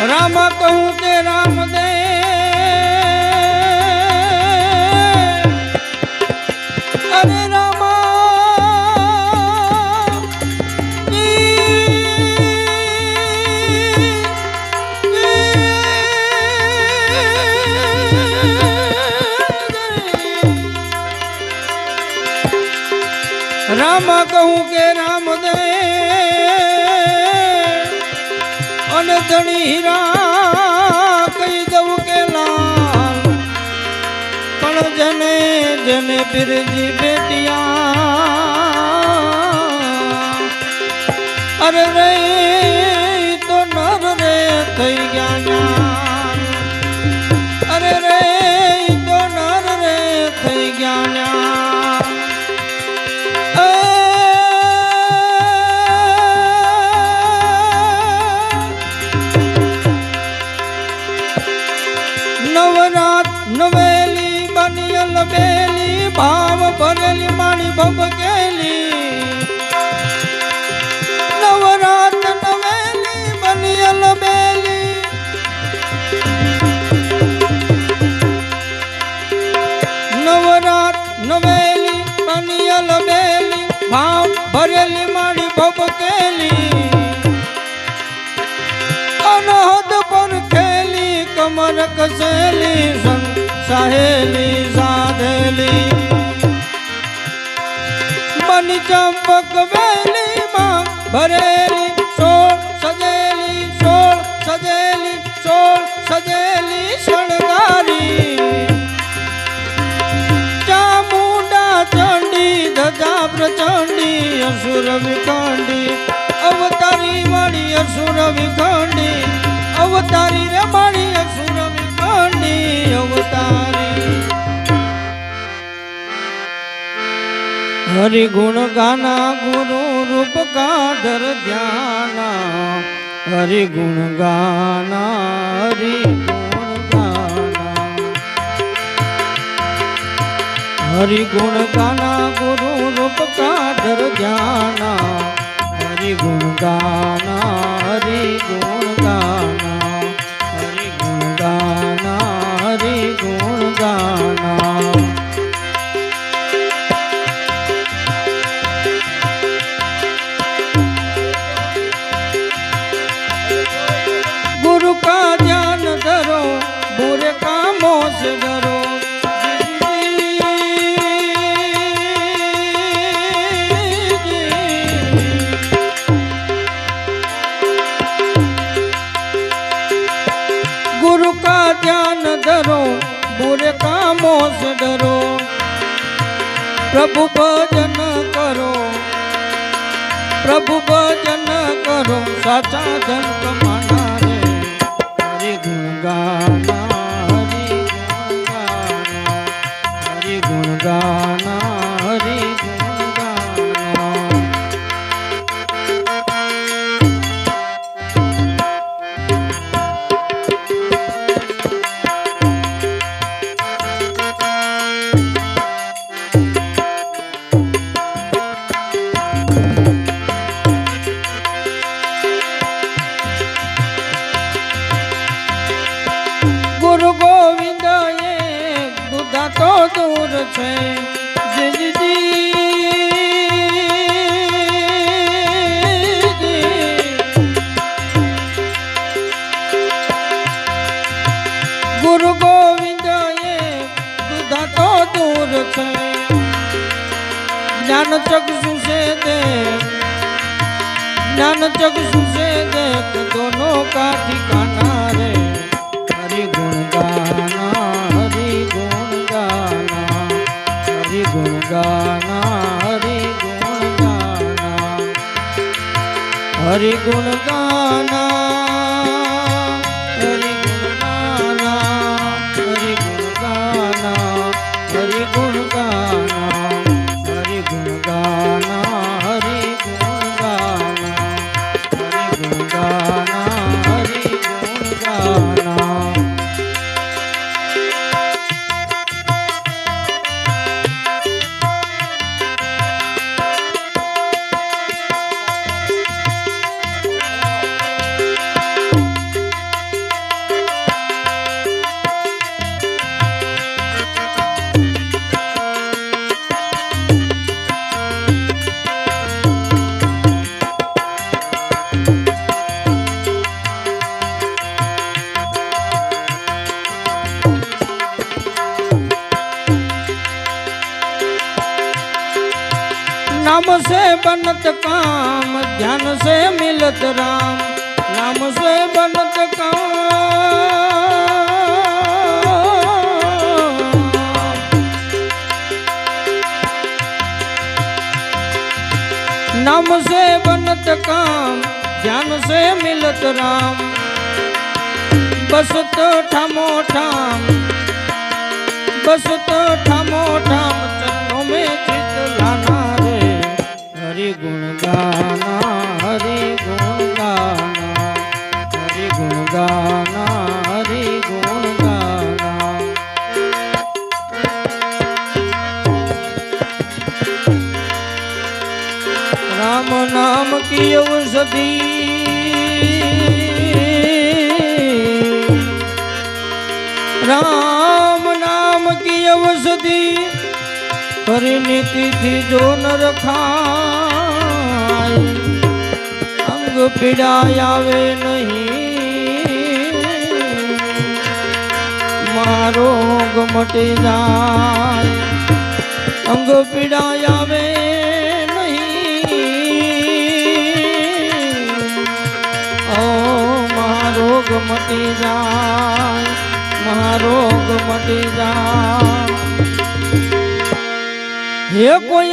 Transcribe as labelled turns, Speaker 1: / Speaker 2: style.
Speaker 1: રામ કહું કે રામ દે અરે રામ રામ કહું કે રામ દે ધણી હીરા કહી દઉં કે લાલ પણ જને જને બિરજી બેટિયા, અરે રે, તો નર રે, થઈ ગયા નવેલી બનિયલ બેલી, ભાવ ભરેલી માણી ભબકેલી અનહદ પર ખેલી કમર કસેલી સહેલી સાધેલી. મન ચંપક વેલી માં ભરેલી વિખંડી અવતારી વાણી અસુર વિખંડી અવતારી રે વાણી અસુર વિખંડી અવતારી. હરિ ગુણ ગાના ગુરુ રૂપ કાધર ધ્યાના, હરિ ગુણ ગાના હરિ હરિ ગુણ ગાના ગુરુ રૂપ કાધર ધ્યાના હરિ ગુણ ગાના હરિ ગુણ મોસ ડરો. પ્રભુ ભજન કરો. પ્રભુ ભજન કરો. સાચા ધન કમાના રે હરે દૂર છે ગુરુ ગોવિંદ એ દુધા તો દૂર છે. જ્ઞાન ચક્ષુ છે તે જ્ઞાન ચક્ષુ છે તે દોનો કા ઠિકાના હરિગુણ ગાના. નામ સે બનત કામ, ધ્યાન સે મિલત રામ. નામ સે બનત કામ. નામ સે બનત કામ, ધ્યાન સે મિલત રામ. બસ તો ઠમો ઠા રામ નામ કી ઔષધિ રામ નામ કી ઔષધિ કરીને તિથિ જો ન રખાય. અંગ પીડા આવે નહીં. રોગ મટી જાય. અંગ પીડાય આવે નહીં. ઓ મહારોગ મટી જાય. મહારોગ મટી જાય. હે કોઈ